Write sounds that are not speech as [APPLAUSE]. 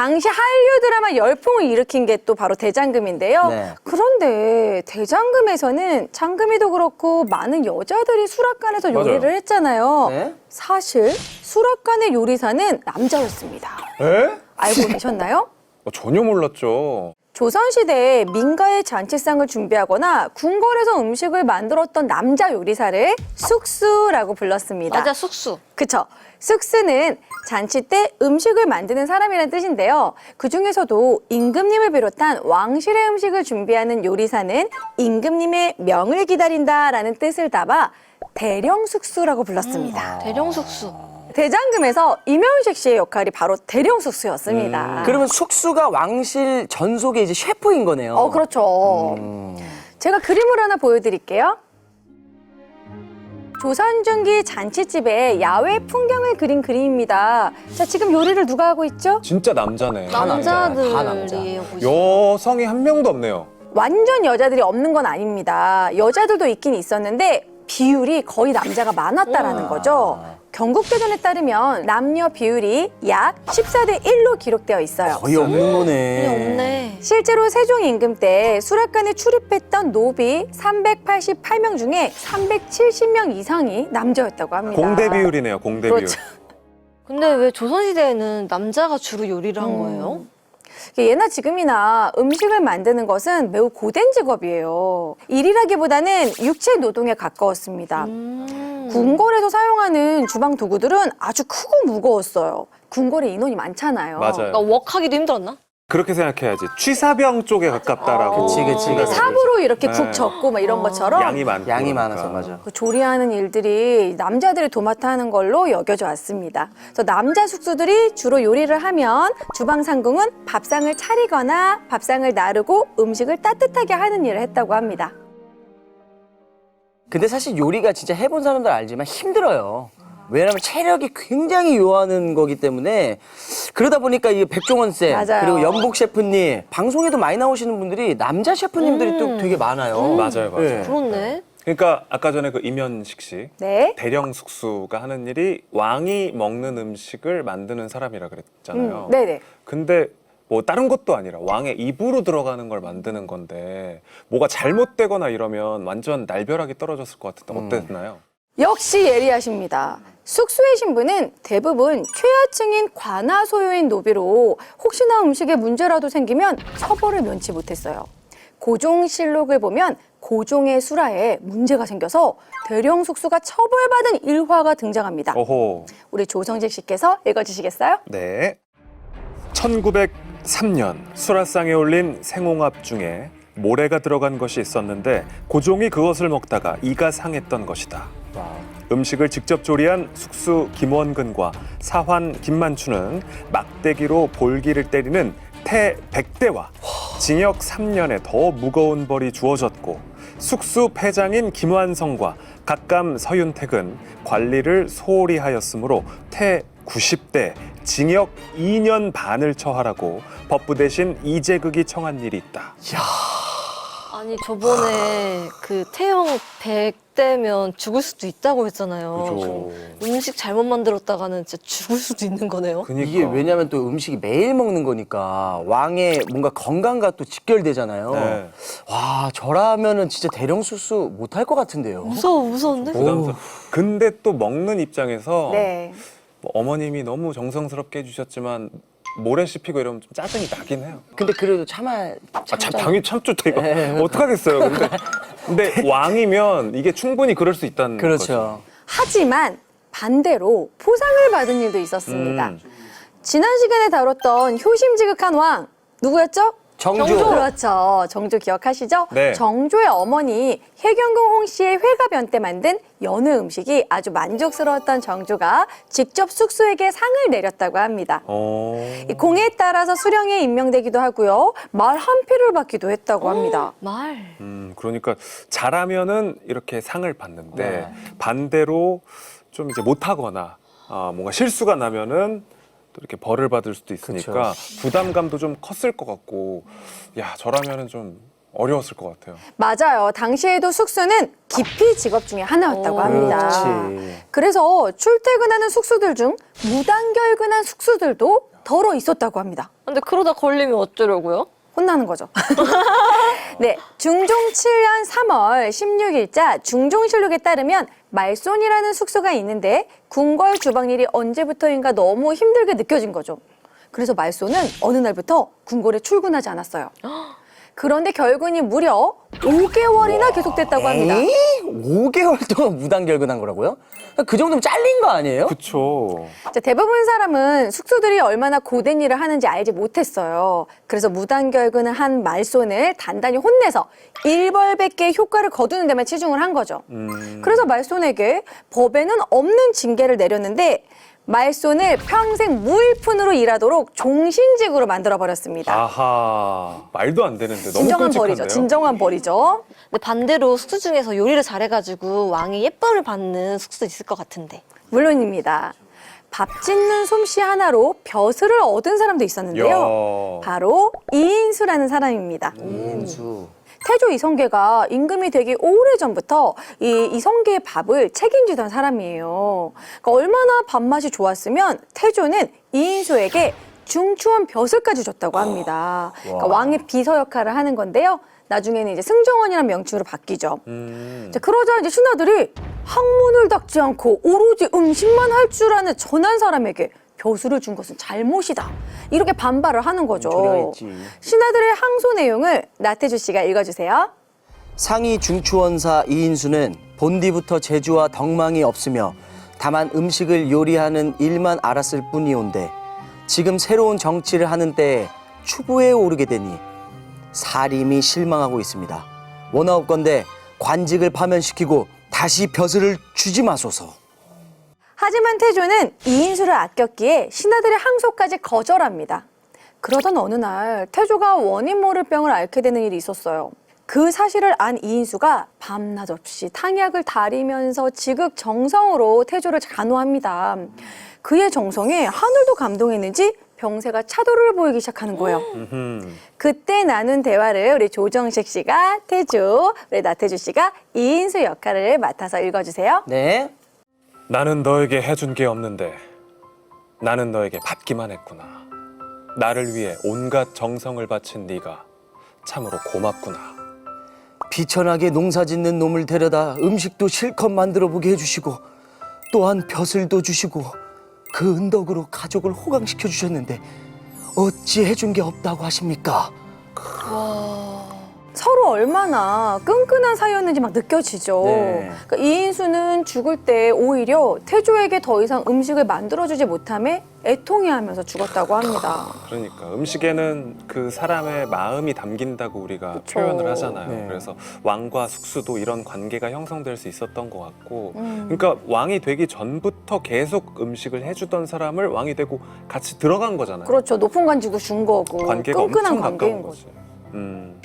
당시 한류 드라마 열풍을 일으킨 게 또 바로 대장금인데요. 네. 그런데 대장금에서는 장금이도 그렇고 많은 여자들이 수락관에서 맞아요. 요리를 했잖아요. 네. 사실 수락관의 요리사는 남자였습니다. 에? 알고 계셨나요? 어, 전혀 몰랐죠. 조선시대에 민가의 잔치상을 준비하거나 궁궐에서 음식을 만들었던 남자 요리사를 숙수라고 불렀습니다. 맞아 숙수. 그쵸. 숙수는 잔치 때 음식을 만드는 사람이라는 뜻인데요. 그 중에서도 임금님을 비롯한 왕실의 음식을 준비하는 요리사는 임금님의 명을 기다린다라는 뜻을 담아 대령 숙수라고 불렀습니다. 대령 숙수. 대장금에서 이명식 씨의 역할이 바로 대령 숙수였습니다. 그러면 숙수가 왕실 전속의 이제 셰프인 거네요. 어, 그렇죠. 제가 그림을 하나 보여드릴게요. 조선 중기 잔치집의 야외 풍경을 그린 그림입니다. 자, 지금 요리를 누가 하고 있죠? 진짜 남자네. 다 남자, 다 남자. 남자들이 하고 있어. 여성이 한 명도 없네요. 완전 여자들이 없는 건 아닙니다. 여자들도 있긴 있었는데 비율이 거의 남자가 많았다라는 거죠. 경국대전에 따르면 남녀 비율이 약 14대 1로 기록되어 있어요. 거의 없는 거네. 없네. 실제로 세종 임금 때 수락관에 출입했던 노비 388명 중에 370명 이상이 남자였다고 합니다. 공대 비율이네요. 공대 비율. 그렇죠. 근데 왜 조선시대에는 남자가 주로 요리를 한 음. 거예요? 예나 지금이나 음식을 만드는 것은 매우 고된 직업이에요. 일이라기보다는 육체 노동에 가까웠습니다. 음. 궁궐에서 사용하는 주방 도구들은 아주 크고 무거웠어요. 궁궐에 인원이 많잖아요. 맞아요. 그러니까 웍하기도 힘들었나? 그렇게 생각해야지. 취사병 쪽에 가깝다라고. 그치, 그치, 그치. 삽으로 이렇게 네. 국 젓고 막 이런 것처럼 양이 많고. 양이 그러니까. 많아서 맞아. 그 조리하는 일들이 남자들이 도맡아 하는 걸로 여겨져 왔습니다. 그래서 남자 숙소들이 주로 요리를 하면 주방 상궁은 밥상을 차리거나 밥상을 나르고 음식을 따뜻하게 하는 일을 했다고 합니다. 근데 사실 요리가 진짜 해본 사람들 알지만 힘들어요. 왜냐면 체력이 굉장히 요하는 거기 때문에 그러다 보니까 이 백종원 쌤 맞아요. 그리고 연복 셰프님 방송에도 많이 나오시는 분들이 남자 셰프님들이 또 되게 많아요. 맞아요, 맞아요. 네. 그렇네. 그러니까 아까 전에 그 임현식 씨 네. 대령 숙수가 하는 일이 왕이 먹는 음식을 만드는 사람이라 그랬잖아요. 음, 네네. 근데 뭐 다른 것도 아니라 왕의 입으로 들어가는 걸 만드는 건데 뭐가 잘못되거나 이러면 완전 날벼락이 떨어졌을 것 같은데 어땠나요? 역시 예리하십니다. 숙소의 신부는 대부분 최하층인 관아 소유인 노비로 혹시나 음식에 문제라도 생기면 처벌을 면치 못했어요. 고종실록을 보면 고종의 수라에 문제가 생겨서 대령 숙수가 처벌받은 일화가 등장합니다. 어호. 우리 조성직 씨께서 읽어주시겠어요? 네. 1903년 수라상에 올린 생홍합 중에 모래가 들어간 것이 있었는데 고종이 그것을 먹다가 이가 상했던 것이다. 음식을 직접 조리한 숙수 김원근과 사환 김만추는 막대기로 볼기를 때리는 태 100대와 징역 3년의 더 무거운 벌이 주어졌고 숙수 패장인 김완성과 각감 서윤택은 관리를 소홀히 하였으므로 태 90대 징역 2년 반을 처하라고 법부 대신 이재극이 청한 일이 있다. 아니 저번에 그 태형 100대면 죽을 수도 있다고 했잖아요. 음식 잘못 만들었다가는 진짜 죽을 수도 있는 거네요. 그니까. 이게 왜냐면 또 음식이 매일 먹는 거니까 왕의 뭔가 건강과 또 직결되잖아요. 네. 와 저라면은 진짜 대령 수수 못할 것 같은데요. 무서워 무서운데? 부담스러. 근데 또 먹는 입장에서 네. 뭐 어머님이 너무 정성스럽게 해주셨지만 모래 씹히고 이러면 좀 짜증이 나긴 해요. 근데 그래도 참아 아, 참. 당연히 참 좋다 이거. 네. [LAUGHS] 어떡하겠어요. 근데, 근데 [LAUGHS] 왕이면 이게 충분히 그럴 수 있다는 거죠. 그렇죠. 하지만 반대로 포상을 받은 일도 있었습니다. 음. 지난 시간에 다뤘던 효심지극한 왕 누구였죠? 정조. 그렇죠. 정조 기억하시죠? 네. 정조의 어머니 혜경궁 홍 씨의 회가변 때 만든 연어 음식이 아주 만족스러웠던 정조가 직접 숙소에게 상을 내렸다고 합니다. 어. 이 공에 따라서 수령에 임명되기도 하고요. 말 한 피를 받기도 했다고 합니다. 말. 음, 그러니까 잘하면은 이렇게 상을 받는데 네. 반대로 좀 이제 못하거나 아, 뭔가 실수가 나면은 또 이렇게 벌을 받을 수도 있으니까 부담감도 좀 컸을 것 같고 야 저라면은 좀 어려웠을 것 같아요. 맞아요. 당시에도 숙소는 기피 직업 중에 하나였다고 오, 합니다. 그렇지. 그래서 출퇴근하는 숙소들 중 무단결근한 숙소들도 덜어 있었다고 합니다. 근데 그러다 걸리면 어쩌려고요? 혼나는 거죠. [LAUGHS] 네, 중종 7년 3월 16일자 중종실록에 따르면 말손이라는 숙소가 있는데 궁궐 주방일이 언제부터인가 너무 힘들게 느껴진 거죠. 그래서 말손은 어느 날부터 궁궐에 출근하지 않았어요. [GASPS] 그런데 결근이 무려 5개월이나 계속됐다고 합니다. 에이? 5개월 동안 무단 결근한 거라고요? 그 정도면 잘린 거 아니에요? 그쵸. 자, 대부분 사람은 숙소들이 얼마나 고된 일을 하는지 알지 못했어요. 그래서 무단 결근을 한 말손을 단단히 혼내서 일벌백계의 효과를 거두는 데만 치중을 한 거죠. 음. 그래서 말손에게 법에는 없는 징계를 내렸는데 말손을 평생 무일푼으로 일하도록 종신직으로 만들어 버렸습니다. 아하. 말도 안 되는데 너무 진정한 끔찍한데요. 벌이죠. 진정한 벌이죠. 근데 반대로 숙소 중에서 요리를 잘해가지고 왕이 예쁨을 받는 숙소 있을 것 같은데. 물론입니다. 밥 짓는 솜씨 하나로 벼슬을 얻은 사람도 있었는데요. 야. 바로 이인수라는 사람입니다. 인수. 태조 이성계가 임금이 되기 오래전부터 이 이성계의 밥을 책임지던 사람이에요. 그러니까 얼마나 밥맛이 좋았으면 태조는 이인수에게 중추원 벼슬까지 줬다고 합니다. 그러니까 와. 왕의 비서 역할을 하는 건데요. 나중에는 이제 승정원이라는 명칭으로 바뀌죠. 음. 자, 그러자 이제 신하들이 학문을 닦지 않고 오로지 음식만 할 줄 아는 전한 사람에게 벼슬을 준 것은 잘못이다. 이렇게 반발을 하는 거죠. 신하들의 항소 내용을 나태주 씨가 읽어주세요. 상위 중추원사 이인수는 본디부터 재주와 덕망이 없으며 다만 음식을 요리하는 일만 알았을 뿐이온데 지금 새로운 정치를 하는 때에 추부에 오르게 되니 사림이 실망하고 있습니다. 원하옵건대 관직을 파면시키고 다시 벼슬을 주지 마소서. 하지만 태조는 이인수를 아꼈기에 신하들의 항소까지 거절합니다. 그러던 어느 날 태조가 원인 모를 병을 앓게 되는 일이 있었어요. 그 사실을 안 이인수가 밤낮 없이 탕약을 다리면서 지극정성으로 태조를 간호합니다. 그의 정성에 하늘도 감동했는지 병세가 차도를 보이기 시작하는 거예요. 그때 나눈 대화를 우리 조정식 씨가 태조, 우리 나태주 씨가 이인수 역할을 맡아서 읽어주세요. 네. 나는 너에게 해준 게 없는데 나는 너에게 받기만 했구나. 나를 위해 온갖 정성을 바친 네가 참으로 고맙구나. 비천하게 농사 짓는 놈을 데려다 음식도 실컷 만들어 보게 해주시고 또한 벼슬도 주시고 그 은덕으로 가족을 호강시켜 주셨는데 어찌 해준 게 없다고 하십니까? 서로 얼마나 끈끈한 사이였는지 막 느껴지죠. 네. 그러니까 이인수는 죽을 때 오히려 태조에게 더 이상 음식을 만들어주지 못함에 애통해하면서 죽었다고 합니다. 그러니까 음식에는 그 사람의 마음이 담긴다고 우리가 그쵸. 표현을 하잖아요. 네. 그래서 왕과 숙수도 이런 관계가 형성될 수 있었던 것 같고, 음. 그러니까 왕이 되기 전부터 계속 음식을 해주던 사람을 왕이 되고 같이 들어간 거잖아요. 그렇죠. 높은 관직을 준 거고 관계가 끈끈한 엄청 관계인 가까운 거죠. 거지. 음.